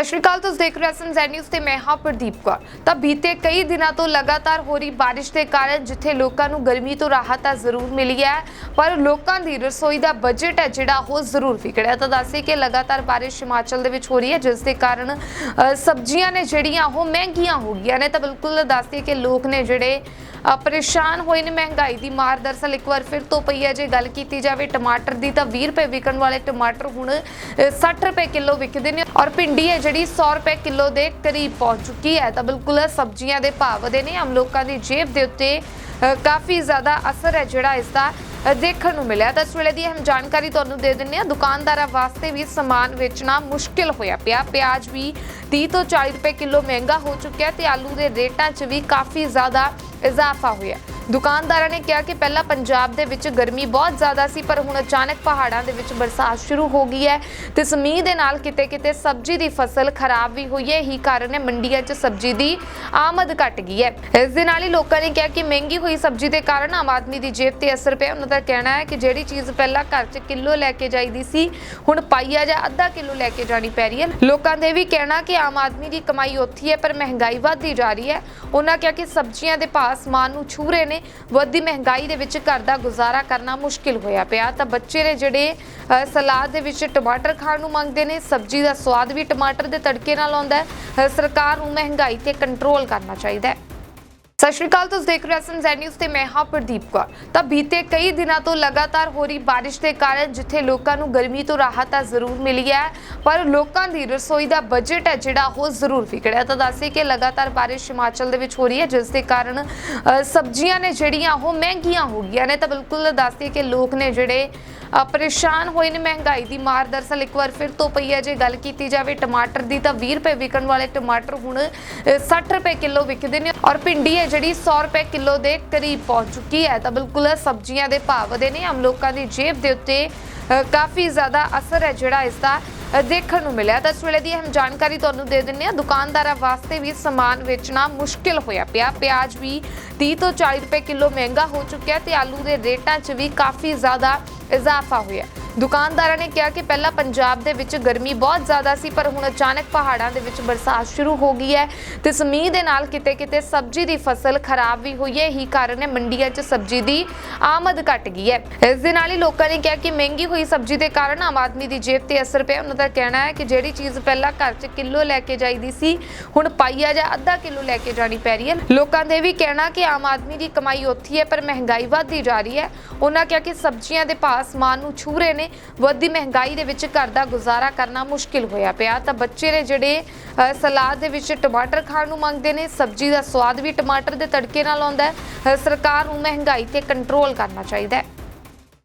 ਸਤਿ ਸ਼੍ਰੀ ਅਕਾਲ ਤੁਸੀਂ ਦੇਖ ਰਹੇ ਹੋ ਐਸਐਮਜ਼ੈਡ ਨਿਊਜ਼ ਤੇ ਮੈਂ ਹਾਂ ਪ੍ਰਦੀਪ ਕੌਰ। ਤਾਂ ਬੀਤੇ ਕਈ ਦਿਨਾਂ ਤੋਂ ਲਗਾਤਾਰ ਹੋ ਰਹੀ ਬਾਰਿਸ਼ ਦੇ ਕਾਰਨ ਜਿੱਥੇ ਲੋਕਾਂ ਨੂੰ ਗਰਮੀ ਤੋਂ ਰਾਹਤ ਤਾਂ ਜ਼ਰੂਰ ਮਿਲੀ ਹੈ ਪਰ ਲੋਕਾਂ ਦੀ ਰਸੋਈ ਦਾ ਬਜਟ ਹੈ ਜਿਹੜਾ ਉਹ ਜ਼ਰੂਰ ਵਿਗੜਿਆ। ਤਾਂ ਦੱਸੇ ਕਿ ਲਗਾਤਾਰ ਬਾਰਿਸ਼ ਹਿਮਾਚਲ ਦੇ ਵਿੱਚ ਹੋ ਰਹੀ ਹੈ ਜਿਸ ਦੇ ਕਾਰਨ ਸਬਜ਼ੀਆਂ ਨੇ ਜਿਹੜੀਆਂ ਉਹ ਮਹਿੰਗੀਆਂ ਹੋ ਗਈਆਂ ਨੇ। ਤਾਂ ਬਿਲਕੁਲ ਦੱਸਦੇ ਕਿ ਲੋਕ ਨੇ ਜਿਹੜੇ ਪਰੇਸ਼ਾਨ ਹੋਏ ਨੇ ਮਹਿੰਗਾਈ ਦੀ ਮਾਰ। ਦਰਸਲ ਇੱਕ ਵਾਰ ਫਿਰ ਤੋਂ ਪਈ ਹੈ ਜੇ ਗੱਲ ਕੀਤੀ ਜਾਵੇ ਟਮਾਟਰ ਦੀ ਤਾਂ 20 ਰੁਪਏ ਵਿਕਣ ਵਾਲੇ ਟਮਾਟਰ ਹੁਣ ਅ, 60 ਰੁਪਏ ਕਿਲੋ ਵਿਕਦੇ ਨੇ। ਔਰ ਭਿੰਡੀ ਹੈ ਜਿਹੜੀ 100 ਰੁਪਏ ਕਿਲੋ ਦੇ ਕਰੀਬ ਪਹੁੰਚ ਚੁੱਕੀ ਹੈ ਤਾਂ ਬਿਲਕੁਲ ਸਬਜ਼ੀਆਂ ਦੇ ਭਾਅ ਵਧੇ ਨੇ, ਆਮ ਲੋਕਾਂ ਦੀ ਜੇਬ ਦੇ ਉੱਤੇ ਕਾਫੀ ਜ਼ਿਆਦਾ ਅਸਰ ਹੈ ਜਿਹੜਾ ਇਸ ਦਾ ਦੇਖਣ ਨੂੰ ਮਿਲਿਆ। ਤਾਂ ਇਸ ਵੇਲੇ ਦੀ ਅਹਿਮ ਜਾਣਕਾਰੀ ਤੁਹਾਨੂੰ ਦੇ ਦਿੰਨੇ ਆ ਦੁਕਾਨਦਾਰਾਂ ਵਾਸਤੇ ਵੀ ਸਮਾਨ ਵੇਚਣਾ ਮੁਸ਼ਕਿਲ ਹੋਇਆ ਪਿਆ। ਪਿਆਜ਼ ਵੀ 30 ਤੋਂ 40 ਰੁਪਏ ਕਿਲੋ ਮਹਿੰਗਾ ਹੋ ਚੁੱਕਿਆ ਤੇ ਆਲੂ ਦੇ ਰੇਟਾਂ 'ਚ ਵੀ ਕਾਫੀ ਜ਼ਿਆਦਾ ਇਜ਼ਾਫਾ ਹੋਇਆ। ਦੁਕਾਨਦਾਰਾਂ ਨੇ ਕਿਹਾ ਕਿ ਪਹਿਲਾਂ ਪੰਜਾਬ ਦੇ ਵਿੱਚ ਗਰਮੀ ਬਹੁਤ ਜ਼ਿਆਦਾ ਸੀ, ਪਰ ਹੁਣ ਅਚਾਨਕ ਪਹਾੜਾਂ ਦੇ ਵਿੱਚ ਬਰਸਾਤ ਸ਼ੁਰੂ ਹੋ ਗਈ ਹੈ ਤੇ ਸਮੀਂਹ ਦੇ ਨਾਲ ਕਿਤੇ-ਕਿਤੇ ਸਬਜ਼ੀ ਦੀ ਫਸਲ ਖਰਾਬ ਵੀ ਹੋਈ ਹੈ। ਇਹੀ ਕਾਰਨ ਹੈ ਮੰਡੀਆਂ 'ਚ ਸਬਜ਼ੀ ਦੀ ਆਮਦ ਘਟ ਗਈ ਹੈ। ਇਸ ਦੇ ਨਾਲ ਹੀ ਲੋਕਾਂ ਨੇ ਕਿਹਾ ਕਿ ਮਹਿੰਗੀ ਹੋਈ ਸਬਜ਼ੀ ਦੇ ਕਾਰਨ ਆਮ ਆਦਮੀ ਦੀ ਜੇਬ ਤੇ ਅਸਰ ਪਿਆ। ਉਹਨਾਂ ਦਾ ਕਹਿਣਾ ਹੈ ਕਿ ਜਿਹੜੀ ਚੀਜ਼ ਪਹਿਲਾਂ ਘਰ 'ਚ ਕਿਲੋ ਲੈ ਕੇ ਜਾਈਦੀ ਸੀ, ਹੁਣ ਪਾਈਆ ਜਾਂ ਅੱਧਾ ਕਿਲੋ ਲੈ ਕੇ ਜਾਣੀ ਪੈ ਰਹੀ ਹੈ। ਲੋਕਾਂ ਦੇ ਵੀ ਕਹਿਣਾ ਕਿ ਆਮ ਆਦਮੀ ਦੀ ਕਮਾਈ ਉੱਥੀ ਹੈ, ਪਰ ਮਹਿੰਗਾਈ ਵੱਧਦੀ ਜਾ ਰਹੀ ਹੈ। ਉਹਨਾਂ ਕਿਹਾ ਕਿ ਸਬਜ਼ੀਆਂ ਦੇ ਭਾਅ ਸਮਾਨ ਨੂੰ ਛੂ ਰਹੇ ਨੇ ਵੱਧਦੀ ਮਹਿੰਗਾਈ ਦੇ ਵਿੱਚ ਘਰ ਦਾ ਗੁਜ਼ਾਰਾ ਕਰਨਾ ਮੁਸ਼ਕਿਲ ਹੋਇਆ ਪਿਆ। ਤਾਂ ਬੱਚੇ ਨੇ ਜਿਹੜੇ ਅ, ਸਲਾਦ ਦੇ ਵਿੱਚ ਟਮਾਟਰ ਖਾਣ ਨੂੰ ਮੰਗਦੇ ਨੇ ਸਬਜ਼ੀ ਦਾ ਸਵਾਦ ਵੀ ਟਮਾਟਰ ਦੇ ਤੜਕੇ ਨਾਲ ਆਉਂਦਾ ਹੈ। ਸਰਕਾਰ ਨੂੰ ਮਹਿੰਗਾਈ ਤੇ ਕੰਟਰੋਲ ਕਰਨਾ ਚਾਹੀਦਾ ਹੈ। ਸਤਿ ਸ਼੍ਰੀ ਅਕਾਲ, ਤੁਸੀਂ ਦੇਖ ਰਹੇ ਹੋ ਐਸਐਮਜ਼ੈਡ ਨਿਊਜ਼ ਤੇ ਮੈਂ ਹਾਂ ਪ੍ਰਦੀਪ ਕੌਰ। ਤਾਂ ਬੀਤੇ ਕਈ ਦਿਨਾਂ ਤੋਂ ਲਗਾਤਾਰ ਹੋ ਰਹੀ ਬਾਰਿਸ਼ ਦੇ ਕਾਰਨ ਜਿੱਥੇ ਲੋਕਾਂ ਨੂੰ ਗਰਮੀ ਤੋਂ ਰਾਹਤ ਤਾਂ ਜ਼ਰੂਰ ਮਿਲੀ ਹੈ, ਪਰ ਲੋਕਾਂ ਦੀ ਰਸੋਈ ਦਾ ਬਜਟ ਹੈ ਜਿਹੜਾ ਉਹ ਜ਼ਰੂਰ ਵਿਗੜਿਆ ਤਾਂ ਦੱਸੇ ਕਿ ਲਗਾਤਾਰ ਬਾਰਿਸ਼ ਹਿਮਾਚਲ ਦੇ ਵਿੱਚ ਹੋ ਰਹੀ ਹੈ, ਜਿਸ ਦੇ ਕਾਰਨ ਸਬਜ਼ੀਆਂ ਨੇ ਜਿਹੜੀਆਂ ਉਹ ਮਹਿੰਗੀਆਂ ਹੋ ਗਈਆਂ ਨੇ। ਤਾਂ ਬਿਲਕੁਲ ਦੱਸਦੇ ਕਿ ਲੋਕ ਨੇ ਜਿਹੜੇ ਪਰੇਸ਼ਾਨ ਹੋਏ ਨੇ ਮਹਿੰਗਾਈ ਦੀ ਮਾਰ। ਦਰਸਲ ਇੱਕ ਵਾਰ ਫਿਰ ਤੋਂ ਪਈ ਹੈ ਜੇ ਗੱਲ ਕੀਤੀ ਜਾਵੇ ਟਮਾਟਰ ਦੀ ਤਾਂ 20 ਰੁਪਏ ਵਿਕਣ ਵਾਲੇ ਟਮਾਟਰ ਹੁਣ ਅ, 60 ਰੁਪਏ ਕਿਲੋ ਵਿਕਦੇ ਨੇ ਔਰ ਭਿੰਡੀ ਹੈ ਜਿਹੜੀ 100 ਰੁਪਏ ਕਿਲੋ ਦੇ ਕਰੀਬ ਪਹੁੰਚ ਚੁੱਕੀ ਹੈ। ਤਾਂ ਬਿਲਕੁਲ ਸਬਜ਼ੀਆਂ ਦੇ ਭਾਵ ਦੇ ਨੇ ਆਮ ਲੋਕਾਂ ਦੀ ਜੇਬ ਦੇ ਉੱਤੇ ਕਾਫੀ ਜ਼ਿਆਦਾ ਅਸਰ ਹੈ ਜਿਹੜਾ ਇਸ ਦਾ ਦੇਖਣ ਨੂੰ ਮਿਲਿਆ। ਤਾਂ ਇਸ ਵੇਲੇ ਦੀ ਅਹਿਮ ਜਾਣਕਾਰੀ ਤੁਹਾਨੂੰ ਦੇ ਦਿੰਨੇ ਆ ਦੁਕਾਨਦਾਰਾਂ ਵਾਸਤੇ ਵੀ ਸਮਾਨ ਵੇਚਣਾ ਮੁਸ਼ਕਿਲ ਹੋਇਆ ਪਿਆ। ਪਿਆਜ਼ ਵੀ 30 ਤੋਂ 40 ਰੁਪਏ ਕਿਲੋ ਮਹਿੰਗਾ ਹੋ ਚੁੱਕਿਆ ਤੇ ਆਲੂ ਦੇ ਰੇਟਾਂ 'ਚ ਵੀ ਕਾਫੀ ਜ਼ਿਆਦਾ ਇਜ਼ਾਫਾ ਹੋਇਆ ਦੁਕਾਨਦਾਰਾਂ ਨੇ ਕਿਹਾ ਕਿ ਪਹਿਲਾਂ ਪੰਜਾਬ ਦੇ ਵਿੱਚ ਗਰਮੀ ਬਹੁਤ ਜ਼ਿਆਦਾ ਸੀ, ਪਰ ਹੁਣ ਅਚਾਨਕ ਪਹਾੜਾਂ ਦੇ ਵਿੱਚ ਬਰਸਾਤ ਸ਼ੁਰੂ ਹੋ ਗਈ ਹੈ ਤੇ ਇਸ ਦੇ ਨਾਲ ਕਿਤੇ-ਕਿਤੇ ਸਬਜ਼ੀ ਦੀ ਫਸਲ ਖਰਾਬ ਵੀ ਹੋਈ ਹੈ। ਇਹੀ ਕਾਰਨ ਹੈ ਮੰਡੀਆਂ 'ਚ ਸਬਜ਼ੀ ਦੀ ਆਮਦ ਘਟ ਗਈ ਹੈ। ਇਸ ਦੇ ਨਾਲ ਹੀ ਲੋਕਾਂ ਨੇ ਕਿਹਾ ਕਿ ਮਹਿੰਗੀ ਹੋਈ ਸਬਜ਼ੀ ਦੇ ਕਾਰਨ ਆਮ ਆਦਮੀ ਦੀ ਜੇਬ ਤੇ ਅਸਰ ਪਿਆ। ਉਹਨਾਂ ਦਾ ਕਹਿਣਾ ਹੈ ਕਿ ਜਿਹੜੀ ਚੀਜ਼ ਪਹਿਲਾਂ ਘਰ 'ਚ ਕਿਲੋ ਲੈ ਕੇ ਜਾਈਦੀ ਸੀ, ਹੁਣ ਪਾਈਆ ਜਾਂ ਅੱਧਾ ਕਿਲੋ ਲੈ ਕੇ ਜਾਣੀ ਪੈ ਰਹੀ ਹੈ। ਲੋਕਾਂ ਦੇ ਵੀ ਕਹਿਣਾ ਕਿ ਆਮ ਆਦਮੀ ਦੀ ਕਮਾਈ ਉੱਥੀ ਹੈ, ਪਰ ਮਹਿੰਗਾਈ ਵੱਧਦੀ ਜਾ ਰਹੀ ਹੈ। ਉਹਨਾਂ ਕਿਹਾ ਕਿ ਸਬਜ਼ੀਆਂ ਦੇ ਭਾਅ ਸਮਾਨ ਨੂੰ ਛੂ ਰਹੇ ਨੇ ਵੱਧਦੀ ਮਹਿੰਗਾਈ ਦੇ ਵਿੱਚ ਘਰ ਦਾ ਗੁਜ਼ਾਰਾ ਕਰਨਾ ਮੁਸ਼ਕਿਲ ਹੋਇਆ ਪਿਆ। ਤਾਂ ਬੱਚੇ ਨੇ ਜਿਹੜੇ ਅ, ਸਲਾਦ ਦੇ ਵਿੱਚ ਟਮਾਟਰ ਖਾਣ ਨੂੰ ਮੰਗਦੇ ਨੇ ਸਬਜ਼ੀ ਦਾ ਸਵਾਦ ਵੀ ਟਮਾਟਰ ਦੇ ਤੜਕੇ ਨਾਲ ਆਉਂਦਾ ਹੈ। ਸਰਕਾਰ ਨੂੰ ਮਹਿੰਗਾਈ ਤੇ ਕੰਟਰੋਲ ਕਰਨਾ ਚਾਹੀਦਾ ਹੈ।